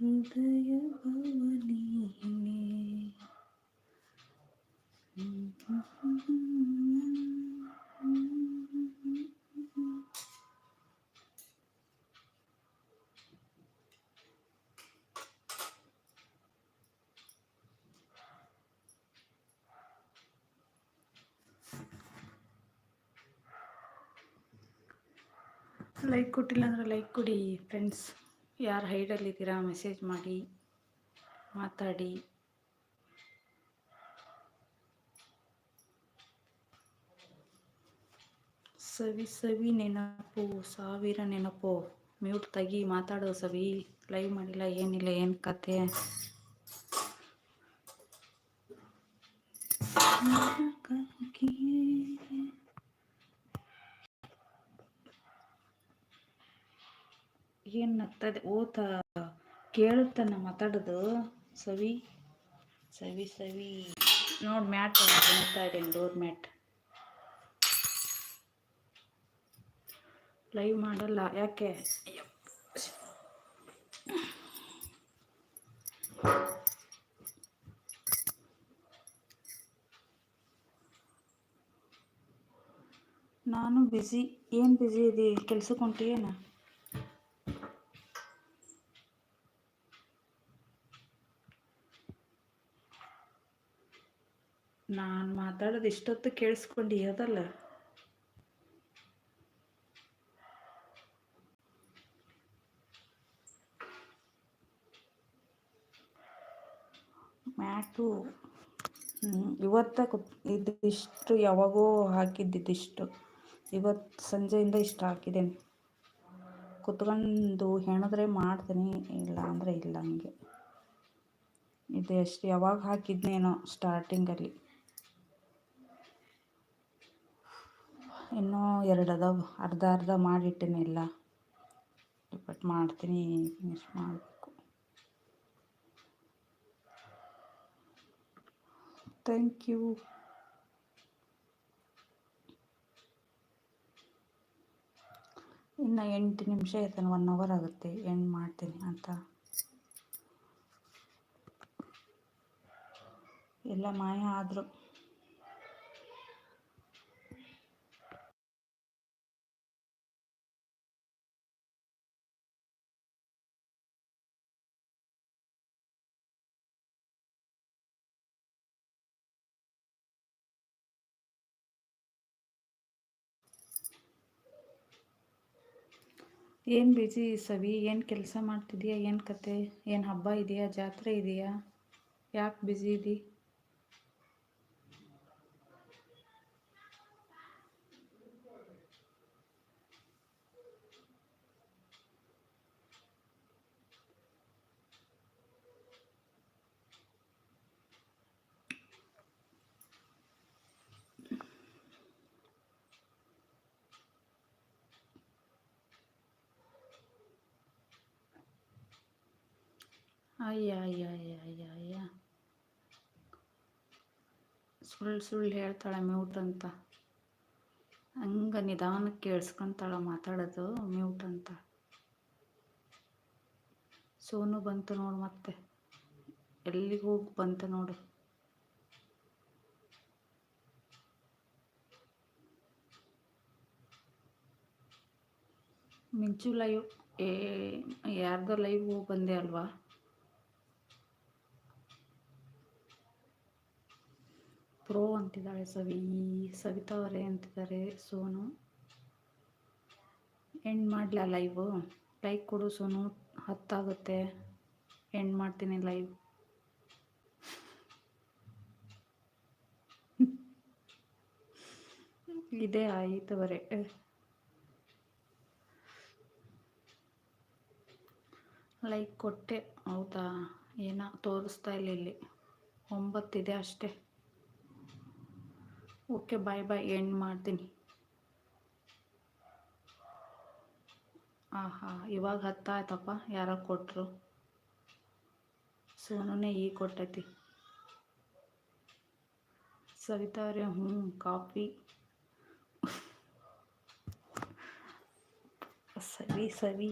ಹೃದಯ ಭವನೀನೆ ಲೈಕ್ ಕೊಟ್ಟಿಲ್ಲ ಅಂದರೆ ಲೈಕ್ ಕೊಡಿ ಫ್ರೆಂಡ್ಸ್ ಯಾರು ಹೈಡಲ್ಲಿದ್ದೀರಾ ಮೆಸೇಜ್ ಮಾಡಿ, ಮಾತಾಡಿ. ಸವಿ ಸವಿ ನೆನಪು, ಸಾವಿರ ನೆನಪು. ಮ್ಯೂಟ್ ತೆಗಿ, ಮಾತಾಡೋ ಸವಿ. ಲೈವ್ ಮಾಡಿಲ್ಲ, ಏನಿಲ್ಲ, ಏನು ಕತೆ? ಏನು ನಗ್ತದೆ ಓತ ಕೇಳುತ್ತಾನ ಮಾತಾಡೋದು. ಸವಿ ಸವಿ ಸವಿ. ನೋಡಿ ಮ್ಯಾಟ್ ಇದ್ದೀನಿ ಡೋರ್ ಮ್ಯಾಟ್. ಲೈವ್ ಮಾಡಲ್ಲ. ಯಾಕೆ? ನಾನು ಬ್ಯುಸಿ ಏನು ಬ್ಯುಸಿ ಇದೆ? ಕೆಲ್ಸಕ್ಕೆ ಹೊಂಟಿಯೇನ? ನಾನು ಮಾತಾಡೋದು ಇಷ್ಟೊತ್ತು ಕೇಳಿಸ್ಕೊಂಡು ಅದಲ್ಲ ಮ್ಯಾಟು ಇವತ್ತ ಕುತ್, ಇದಿಷ್ಟು ಯಾವಾಗೋ ಹಾಕಿದ್ದಿದ್ದಿಷ್ಟು ಇವತ್ತು ಸಂಜೆಯಿಂದ ಇಷ್ಟು ಹಾಕಿದ್ದೇನೆ ಕುತ್ಕೊಂಡು ಹೆಣದ್ರೆ ಮಾಡ್ತೀನಿ ಇಲ್ಲ ಅಂದರೆ ಇಲ್ಲ ಹಂಗೆ. ಇದು ಎಷ್ಟು ಯಾವಾಗ ಹಾಕಿದ್ನೇನೋ ಸ್ಟಾರ್ಟಿಂಗಲ್ಲಿ ಇನ್ನೂ ಎರಡು ಅದಾವ, ಅರ್ಧ ಅರ್ಧ ಮಾಡಿಟ್ಟಿನಿಲ್ಲ ಬಟ್ ಮಾಡ್ತೀನಿ ಫಿನಿಶ್ ಮಾಡಬೇಕು. ಥ್ಯಾಂಕ್ ಯು ಇನ್ನು ಎಂಟು ನಿಮಿಷ ಇರ್ತಾನೆ ಒನ್ ಅವರ್ ಆಗುತ್ತೆ ಎಂಡ್ ಮಾಡ್ತೀನಿ ಅಂತ. ಎಲ್ಲ ಮಾಯ ಆದರು. ಏನು ಬಿಜಿ ಸವಿ? ಏನು ಕೆಲಸ ಮಾಡ್ತಿದ್ದೀಯಾ ಏನು ಕತೆ? ಏನು ಹಬ್ಬ ಇದೆಯಾ? ಜಾತ್ರೆ ಇದೆಯಾ? ಯಾಕೆ ಬ್ಯುಸಿ ಇದ್ದೀ ಅಯ್ಯ ಸುಳ್ಳು ಸುಳ್ಳು ಹೇಳ್ತಾಳೆ ಮ್ಯೂಟ್ ಅಂತ. ಹಂಗೆ ನಿಧಾನಕ್ಕೆ ಕೇಳಿಸ್ಕೊಂತಾಳ ಮಾತಾಡೋದು ಮ್ಯೂಟ್ ಅಂತ. ಸೋನು ಬಂತು ನೋಡು ಮತ್ತೆ. ಎಲ್ಲಿಗೆ ಹೋಗಿ ಬಂತು ನೋಡು. ಮಿಂಚು ಲೈವ್, ಏ, ಯಾರ್ದೋ ಲೈವ್ ಹೋಗಿ ಬಂದೆ ಅಲ್ವಾ? ಪ್ರೋ ಅಂತಿದ್ದಾಳೆ, ಸವಿ ಸವಿತಾ ಅವರೇ ಅಂತಿದ್ದಾರೆ, ಸೋನು. ಎಂಡ್ ಮಾಡಲ ಲೈವು? ಲೈಕ್ ಕೊಡು ಸೋನು, ಹತ್ತಾಗುತ್ತೆ. ಎಂಡ್ ಮಾಡ್ತೀನಿ ಲೈವ್. ಇದೇ ಆಯಿತವರೆ ಲೈಕ್ ಕೊಟ್ಟೆ, ಹೌದಾ? ಏನೋ, ತೋರಿಸ್ತಾ ಇಲ್ಲ ಇಲ್ಲಿ. ಒಂಬತ್ತಿದೆ ಅಷ್ಟೇ. ಓಕೆ ಬಾಯ್ ಬಾಯ್ ಎಂಡ್ ಮಾಡ್ತೀನಿ. ಆಹಾ, ಇವಾಗ ಹತ್ತಾಯ್ತಪ್ಪ, ಯಾರೋ ಕೊಟ್ಟರು ಸೋನುನೇ ಈಗ ಕೊಟ್ಟೈತಿ. ಸವಿತಾ ಅವ್ರೆ ಹ್ಞೂ ಕಾಫಿ. ಸವಿ ಸವಿ